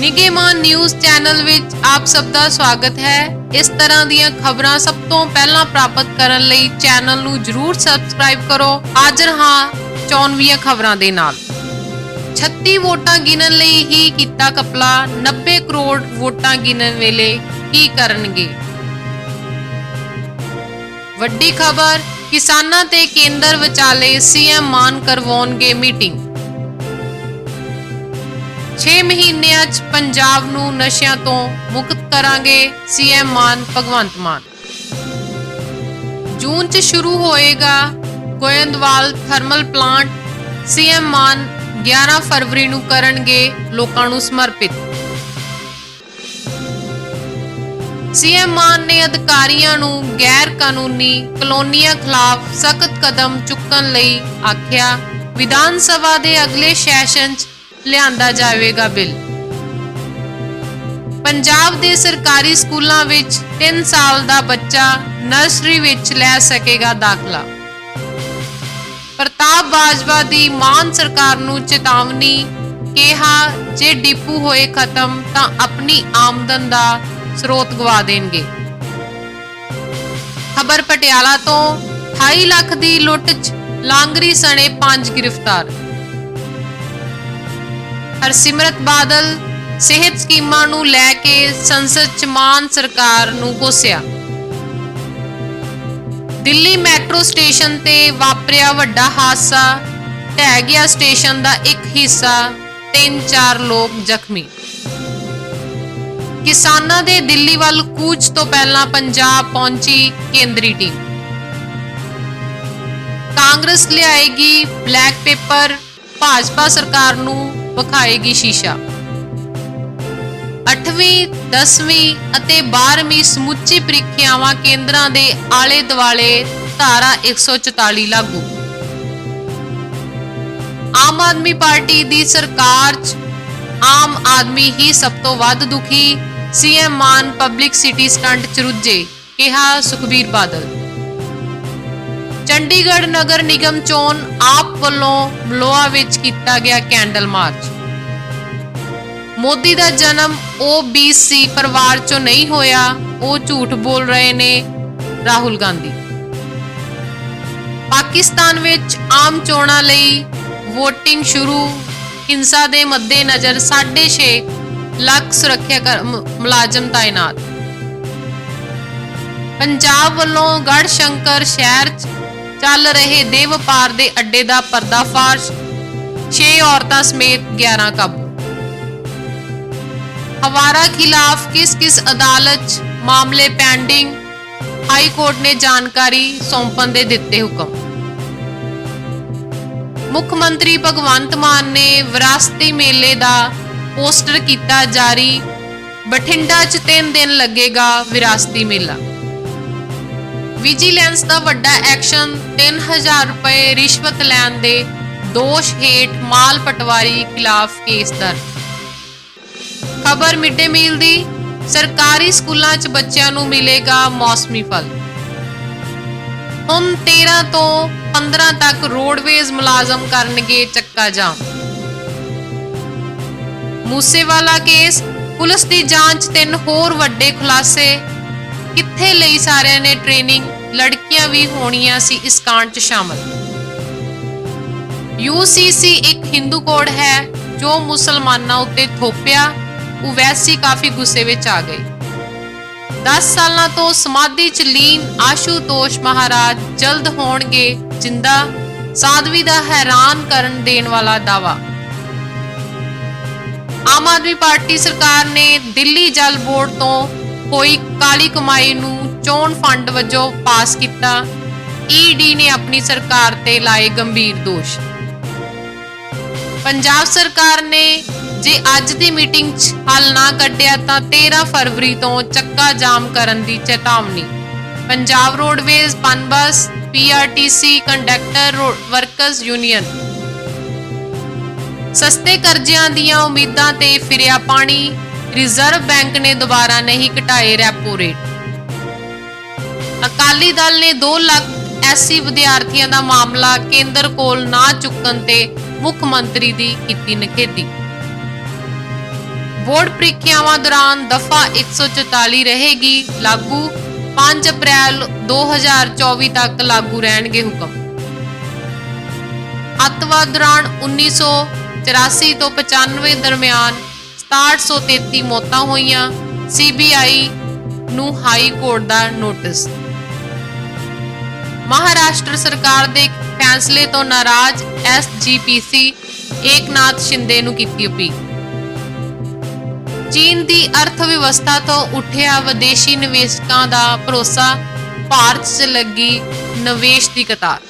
ਨਿਗੇਮਾਨ news channel ਵਿੱਚ ਆਪ ਸਭ ਦਾ ਸਵਾਗਤ ਹੈ। ਇਸ ਤਰ੍ਹਾਂ ਦੀਆਂ ਖਬਰਾਂ ਸਭ ਤੋਂ ਪਹਿਲਾਂ ਪ੍ਰਾਪਤ ਕਰਨ ਲਈ ਚੈਨਲ ਨੂੰ ਜਰੂਰ ਸਬਸਕ੍ਰਾਈਬ ਕਰੋ। ਹਾਜ਼ਰ ਹਾਂ 94 ਖਬਰਾਂ ਦੇ ਨਾਲ। 36 ਵੋਟਾਂ ਗਿਣਨ ਲਈ ਹੀ ਕੀਤਾ ਕਪਲਾ 90 ਕਰੋੜ ਵੋਟਾਂ ਗਿਣਨ ਵੇਲੇ ਕੀ ਕਰਨਗੇ? ਵੱਡੀ ਖਬਰ, ਕਿਸਾਨਾਂ ਤੇ ਕੇਂਦਰ ਵਿਚਾਲੇ ਸੀਐਮ ਮਾਨ ਕਰਵਾਉਣਗੇ ਮੀਟਿੰਗ। 6 ਮਹੀਨਿਆਂ 'ਚ ਪੰਜਾਬ ਨੂੰ ਨਸ਼ਿਆਂ ਤੋਂ ਮੁਕਤ ਕਰਾਂਗੇ ਸੀਐਮ ਮਾਨ ਭਗਵੰਤ ਮਾਨ। ਜੂਨ 'ਚ ਸ਼ੁਰੂ ਹੋਏਗਾ Goindwal thermal plant. CM Mann 11 ਫਰਵਰੀ ਨੂੰ ਕਰਨਗੇ ਲੋਕਾਂ ਨੂੰ ਸਮਰਪਿਤ। ਸੀਐਮ ਮਾਨ ਨੇ ਅਧਿਕਾਰੀਆਂ ਨੂੰ ਗੈਰ ਕਾਨੂੰਨੀ ਕਲੋਨੀਆਂ ਖਿਲਾਫ ਸਖਤ ਕਦਮ ਚੁੱਕਣ ਲਈ ਆਖਿਆ। ਵਿਧਾਨ ਸਭਾ ਦੇ ਅਗਲੇ ਸੈਸ਼ਨ 'ਚ ਲਿਆਂਦਾ ਜਾਵੇਗਾ ਬਿੱਲ। ਪੰਜਾਬ ਦੇ ਸਰਕਾਰੀ ਸਕੂਲਾਂ ਵਿੱਚ 3 ਸਾਲ ਦਾ ਬੱਚਾ ਨਰਸਰੀ ਵਿੱਚ ਲੈ ਸਕੇਗਾ ਦਾਖਲਾ। ਪ੍ਰਤਾਪ ਬਾਜਵਾ ਦੀ ਮਾਨ ਸਰਕਾਰ ਨੂੰ ਚੇਤਾਵਨੀ ਕਿਹਾ, ਜੇ ਡਿਪੂ ਹੋਏ ਖਤਮ ਤਾਂ ਆਪਣੀ ਆਮਦਨ ਦਾ ਸਰੋਤ ਗਵਾ ਦੇਣਗੇ। ਖਬਰ ਪਟਿਆਲਾ ਤੋਂ 28 ਲੱਖ ਦੀ ਲੁੱਟ 'ਚ ਲਾਂਗਰੀ ਸਣੇ ਪੰਜ ਗ੍ਰਿਫਤਾਰ। ਹਰਸਿਮਰਤ ਬਾਦਲ ਸਿਹਤ ਸਕੀਮਾਂ ਨੂੰ ਲੈ ਕੇ ਸੰਸਦ ਚ ਮਾਨ ਸਰਕਾਰ ਨੂੰ ਕੋਸਿਆ। ਦਿੱਲੀ ਮੈਟਰੋ ਸਟੇਸ਼ਨ ਤੇ ਵਾਪਰਿਆ ਵੱਡਾ ਹਾਦਸਾ, ਢਹਿ ਗਿਆ ਸਟੇਸ਼ਨ ਦਾ ਇੱਕ ਹਿੱਸਾ ਤਿੰਨ ਚਾਰ ਲੋਕ ਜ਼ਖਮੀ। ਕਿਸਾਨਾਂ ਦੇ ਦਿੱਲੀ ਵੱਲ ਕੂਚ ਤੋਂ ਪਹਿਲਾਂ ਪੰਜਾਬ ਪਹੁੰਚੀ ਕੇਂਦਰੀ ਟੀਮ। ਕਾਂਗਰਸ ਲਿਆਏਗੀ ਬਲੈਕ ਪੇਪਰ, ਭਾਜਪਾ ਸਰਕਾਰ ਨੂੰ ਵਿਖਾਏਗੀ ਸ਼ੀਸ਼ਾ। 8ਵੀਂ 10ਵੀਂ ਅਤੇ 12ਵੀਂ ਸਮੁੱਚੀ ਪ੍ਰੀਖਿਆਵਾਂ ਕੇਂਦਰਾਂ ਦੇ ਆਲੇ ਦੁਆਲੇ ਧਾਰਾ 144 ਲਾਗੂ। ਆਮ ਆਦਮੀ ਪਾਰਟੀ ਦੀ ਸਰਕਾਰ 'ਚ ਆਮ ਆਦਮੀ ਹੀ ਸਭ ਤੋਂ ਵੱਧ ਦੁਖੀ CM Mann public city stunt ਚ ਰੁੱਝੇ, ਕਿਹਾ ਸੁਖਬੀਰ ਬਾਦਲ। ਚੰਡੀਗੜ੍ਹ ਨਗਰ ਨਿਗਮ ਚੋਣ ਆਪ ਵੱਲੋਂ ਮਲੋਆ ਵਿੱਚ ਕੀਤਾ ਗਿਆ ਕੈਂਡਲ ਮਾਰਚ। ਮੋਦੀ ਦਾ ਜਨਮ OBC ਪਰਿਵਾਰ ਚੋਂ ਨਹੀਂ ਹੋਇਆ, ਉਹ ਝੂਠ ਬੋਲ ਰਹੇ ਨੇ ਰਾਹੁਲ ਗਾਂਧੀ। ਪਾਕਿਸਤਾਨ ਵਿੱਚ ਆਮ ਚੋਣਾਂ ਲਈ VOTING ਸ਼ੁਰੂ, ਹਿੰਸਾ ਦੇ ਮੱਦੇਨਜ਼ਰ 6.5 ਲੱਖ ਸੁਰੱਖਿਆ ਕਰ- ਮੁਲਾਜ਼ਮ ਤਾਇਨਾਤ। ਪੰਜਾਬ ਵੱਲੋਂ ਗੜ ਸ਼ੰਕਰ ਸ਼ਹਿਰ 'ਚ ਚੱਲ ਰਹੇ ਦੇ ਵਪਾਰ ਦੇ ਅੱਡੇ ਦਾ ਪਰਦਾਫਾਸ਼। 6 ਔਰਤਾਂ ਸਮੇਤ 11 ਕਾਬੂ। ਹਵਾਰਾ ਖਿਲਾਫ ਕਿਸ ਕਿਸ ਅਦਾਲਤ ਮਾਮਲੇ ਪੈਂਡਿੰਗ ਹਾਈ ਕੋਰਟ ਨੇ ਜਾਣਕਾਰੀ ਸੌਂਪਣ ਦੇ ਦਿੱਤੇ ਹੁਕਮ। ਮੁੱਖ ਮੰਤਰੀ ਭਗਵੰਤ ਮਾਨ ਨੇ ਵਿਰਾਸਤੀ ਮੇਲੇ ਦਾ ਪੋਸਟਰ ਕੀਤਾ ਜਾਰੀ, ਬਠਿੰਡਾ 'ਚ 3 ਦਿਨ ਲੱਗੇਗਾ ਵਿਰਾਸਤੀ ਮੇਲਾ। ਵਿਜੀਲੈਂਸ ਦਾ ਵੱਡਾ ਐਕਸ਼ਨ 3000 ਰੁਪਏ ਰਿਸ਼ਵਤ ਲੈਣ ਦੇ ਦੋਸ਼ ਹੇਠ ਮਾਲ ਪਟਵਾਰੀ ਖਿਲਾਫ ਕੇਸ ਦਰਜ। ਖਬਰ ਮਿੱਡੇ ਮੀਲ ਦੀ, ਸਰਕਾਰੀ ਸਕੂਲਾਂ 'ਚ ਬੱਚਿਆਂ ਨੂੰ ਮਿਲੇਗਾ ਮੌਸਮੀ ਫਲ। ਹੁਣ 13 ਤੋਂ 15 ਤੱਕ ਰੋਡਵੇਜ਼ ਮੁਲਾਜ਼ਮ ਕਰਨਗੇ ਚੱਕਾ ਜਾਮ। ਮੂਸੇਵਾਲਾ ਕੇਸ, ਪੁਲਿਸ ਦੀ ਜਾਂਚ ਤਿੰਨ ਹੋਰ ਵੱਡੇ ਖੁਲਾਸੇ ਕਿੱਥੇ ਲਈ ਸਾਰਿਆਂ ਨੇ ਟ੍ਰੇਨਿੰਗ ਲੜਕੀਆਂ ਵੀ ਹੋਣੀਆਂ ਸੀ ਇਸ ਕਾਂਡ 'ਚ ਸ਼ਾਮਲ। UCC ਇੱਕ ਹਿੰਦੂ ਕੋਡ ਹੈ, ਜੋ ਮੁਸਲਮਾਨਾਂ ਉੱਤੇ ਥੋਪਿਆ ਉਵੈਸੀ ਕਾਫੀ ਗੁੱਸੇ ਵਿੱਚ ਆ ਗਈ। 10 ਸਾਲਾਂ ਤੋਂ ਸਮਾਧੀ 'ਚ ਲੀਨ ਆਸ਼ੂਤੋਸ਼ ਮਹਾਰਾਜ ਜਲਦ ਹੋਣਗੇ ਜਿੰਦਾ, ਸਾਧਵੀ ਦਾ ਹੈਰਾਨ ਕਰਨ ਦੇਣ ਵਾਲਾ ਦਾਵਾ। ਆਮ ਆਦਮੀ ਪਾਰਟੀ ਸਰਕਾਰ ਨੇ ਦਿੱਲੀ ਜਲ ਬੋਰਡ ਤੋਂ ਹੋਈ ਕਾਲੀ ਕਮਾਈ ਨੂੰ ਚੋਣ ਫੰਡ ਵਜੋਂ ਪਾਸ ਕੀਤਾ ਈਡੀ ਨੇ ਆਪਣੀ ਸਰਕਾਰ ਤੇ ਲਾਏ ਗੰਭੀਰ ਦੋਸ਼। ਪੰਜਾਬ ਸਰਕਾਰ ਨੇ ਜੇ ਅੱਜ ਦੀ ਮੀਟਿੰਗ 'ਚ ਹੱਲ ਨਾ ਕੱਢਿਆ ਤਾਂ 13 ਫਰਵਰੀ ਤੋਂ ਚੱਕਾ ਜਾਮ ਕਰਨ ਦੀ ਚੇਤਾਵਨੀ। Punjab roadways Punbus PRTC conductor workers union. ਸਸਤੇ ਕਰਜ਼ਿਆਂ ਦੀਆਂ ਉਮੀਦਾਂ ਤੇ ਫਿਰਿਆ ਪਾਣੀ ਰਿਜ਼ਰਵ ਬੈਂਕ ਨੇ ਦੁਬਾਰਾ ਨਹੀਂ ਘਟਾਏ ਰੈਪੋ ਰੇਟ ਅਕਾਲੀ ਦਲ ਨੇ 2 ਲੱਖ ਐਸਸੀ ਵਿਦਿਆਰਥੀਆਂ ਦਾ ਮਾਮਲਾ ਕੇਂਦਰ ਕੋਲ ਨਾ ਚੁੱਕਣ ਤੇ ਮੁੱਖ ਮੰਤਰੀ ਦੀ ਕੀਤੀ ਨਿਖੇਧੀ। ਬੋਰਡ ਪ੍ਰੀਖਿਆਵਾਂ ਦੌਰਾਨ ਦਫਾ 144 ਰਹੇਗੀ, ਲਾਗੂ 5 ਅਪ੍ਰੈਲ 2024 ਤੱਕ ਲਾਗੂ ਰਹਿਣਗੇ ਹੁਕਮ। ਅੱਤਵਾਦ ਦੌਰਾਨ 1984 ਤੋਂ 95 ਦਰਮਿਆਨ 6733 ਮੌਤਾਂ ਹੋਈਆਂ। ਸੀਬੀਆਈ ਨੂੰ ਹਾਈ ਕੋਰਟ ਦਾ ਨੋਟਿਸ। ਮਹਾਰਾਸ਼ਟਰ ਸਰਕਾਰ ਦੇ ਫੈਸਲੇ ਤੋਂ ਨਾਰਾਜ਼ ਐਸਜੀਪੀਸੀ ਏਕਨਾਥ ਸ਼ਿੰਦੇ ਨੂੰ ਕੀਤੀ ਅਪੀਲ। ਚੀਨ ਦੀ ਅਰਥ ਵਿਵਸਥਾ ਤੋਂ ਉੱਠਿਆ ਵਿਦੇਸ਼ੀ ਨਿਵੇਸ਼ਕਾਂ ਦਾ ਭਰੋਸਾ, ਭਾਰਤ 'ਚ ਲੱਗੀ ਨਿਵੇਸ਼ ਦੀ ਕਤਾਰ।